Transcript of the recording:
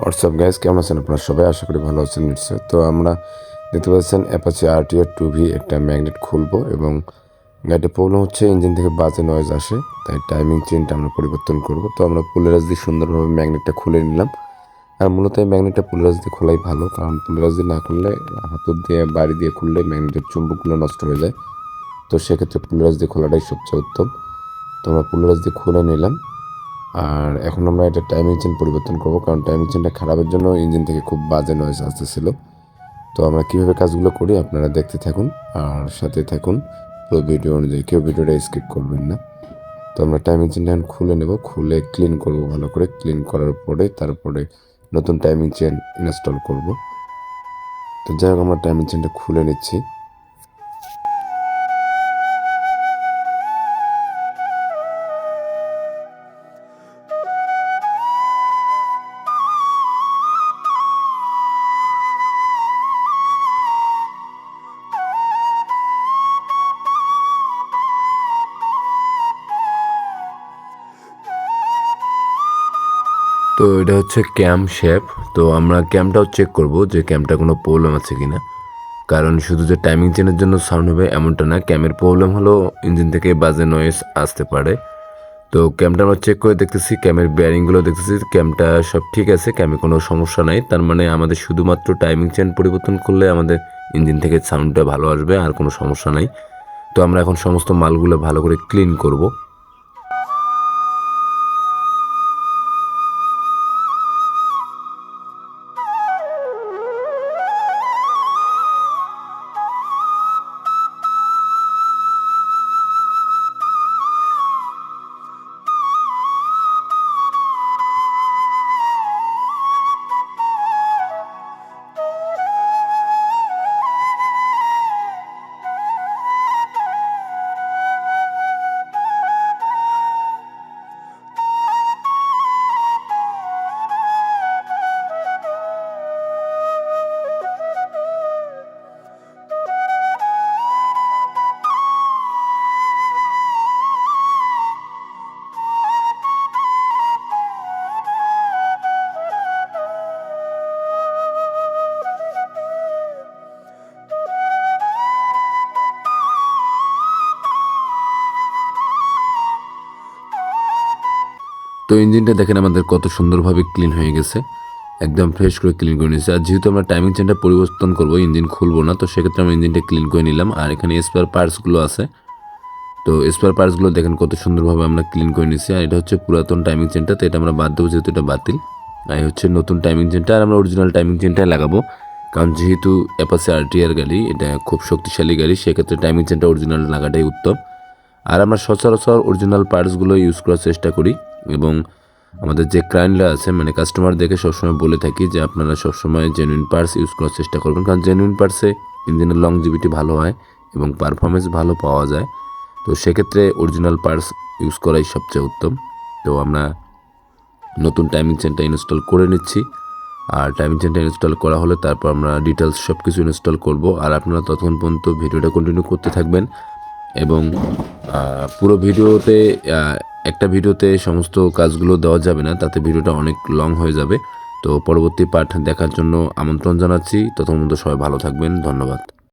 WhatsApp guys কেমন আছেন আপনারা সবাই? আশা করি ভালো আছেন নিশ্চয় তো আমরা দেখতে পাচ্ছেন অ্যাপাচি আরটিআর টু ভি একটা ম্যাগনেট খুলবো এবং গাড়িটা প্রবলেম হচ্ছে ইঞ্জিন থেকে বাজে নয়েজ আসে, তাই টাইমিং চেনটা আমরা পরিবর্তন করব। তো আমরা পুলেরাজ দিয়ে সুন্দরভাবে ম্যাগনেটটা খুলে নিলাম। আর মূলত এই ম্যাগনেটটা পুলেরাজ দিয়ে খোলাই ভালো, কারণ পুলেরাজ দিয়ে না খুললে হাতুর দিয়ে, বাড়ি দিয়ে খুললে ম্যাগনেটের চুম্বকগুলো নষ্ট হয়ে যায়। তো সেক্ষেত্রে পুলেরাজ দিয়ে খোলাটাই সবচেয়ে উত্তম। তো আমরা পুলেরাজ দিয়ে খুলে নিলাম। আর এখন আমরা এটা টাইমিং চেন পরিবর্তন করব, কারণ টাইমিং চেনটা খারাপের জন্য ইঞ্জিন থেকে খুব বাজে নয়েজ আসতেছিল। তো আমরা কীভাবে কাজগুলো করি আপনারা দেখতে থাকুন, আর সাথে থাকুন। পুরো ভিডিও অনুযায়ী, কেউ ভিডিওটা স্কিপ করবেন না। তো আমরা টাইমিং চেনটা এখন খুলে নেব, খুলে ক্লিন করব ভালো করে। ক্লিন করার পরে তারপরে নতুন টাইমিং চেন ইনস্টল করব। তো যাই হোক, আমরা টাইমিং চেনটা খুলে নিচ্ছি। তো এটা হচ্ছে ক্যাম শেপ। তো আমরা ক্যামটাও চেক করব যে ক্যামটা কোনো প্রবলেম আছে কিনা। কারণ শুধু যে টাইমিং চেনের জন্য সাউন্ড হবে এমনটা না, ক্যামের প্রবলেম হলো ইঞ্জিন থেকে বাজে নয়েস আসতে পারে। তো ক্যামটা আমরা চেক করে দেখতেছি, ক্যামের বেয়ারিংগুলো দেখতেছি, ক্যামটা সব ঠিক আছে, ক্যামে কোনো সমস্যা নাই। তার মানে আমাদের শুধুমাত্র টাইমিং চেন পরিবর্তন করলে আমাদের ইঞ্জিন থেকে সাউন্ডটা ভালো আসবে, আর কোনো সমস্যা নাই। তো আমরা এখন সমস্ত মালগুলো ভালো করে ক্লিন করব। তো ইঞ্জিনটা দেখেন আমাদের কত সুন্দরভাবে ক্লিন হয়ে গেছে, একদম ফ্রেশ করে ক্লিন করে নিয়েছে। আর যেহেতু আমরা টাইমিং চেনটা পরিবর্তন করব, ইঞ্জিন খুলবো না, তো সেক্ষেত্রে আমরা ইঞ্জিনটা ক্লিন করে নিলাম। আর এখানে স্পেয়ার পার্টসগুলো আছে। তো স্পেয়ার পার্টসগুলো দেখেন কত সুন্দরভাবে আমরা ক্লিন করে নিয়েছি। আর এটা হচ্ছে পুরাতন টাইমিং চেনটা তো এটা আমরা বাদ দেবো যেহেতু এটা বাতিল। আর হচ্ছে নতুন টাইমিং চেনটা আর আমরা অরিজিনাল টাইমিং চেনটাই লাগাবো। কারণ যেহেতু অ্যাপাসে আরটিআর গাড়ি, এটা খুব শক্তিশালী গাড়ি, সেক্ষেত্রে টাইমিং চেনটা অরিজিনাল লাগাটাই উত্তম। আর আমরা সচরাচর অরিজিনাল পার্টসগুলো ইউজ করার চেষ্টা করি। এবং আমাদের যে ক্লায়েন্টরা আছে মানে কাস্টমার দেখে সবসময় বলে থাকি যে আপনারা সবসময় জেনুইন পার্টস ইউজ করার চেষ্টা করবেন। কারণ জেনুইন পার্টসে ইঞ্জিনের লংজিভিটি ভালো হয় এবং পারফরমেন্স ভালো পাওয়া যায়। তো সেক্ষেত্রে অরিজিনাল পার্টস ইউজ করাই সবচেয়ে উত্তম। তো আমরা নতুন টাইমিং চেনটা ইনস্টল করে নিচ্ছি। আর টাইমিং চেনটা ইনস্টল করা হলে তারপর আমরা ডিটেলস সব কিছু ইনস্টল করব। আর আপনারা ততক্ষণ পর্যন্ত ভিডিওটা কন্টিনিউ করতে থাকবেন। এবং পুরো ভিডিওতে একটা ভিডিওতে সমস্ত কাজগুলো দেওয়া যাবে না, তাতে ভিডিওটা অনেক লং হয়ে যাবে। তো পরবর্তী পাঠ দেখার জন্য আমন্ত্রণ জানাচ্ছি। ততক্ষণ সবাই ভালো থাকবেন। ধন্যবাদ।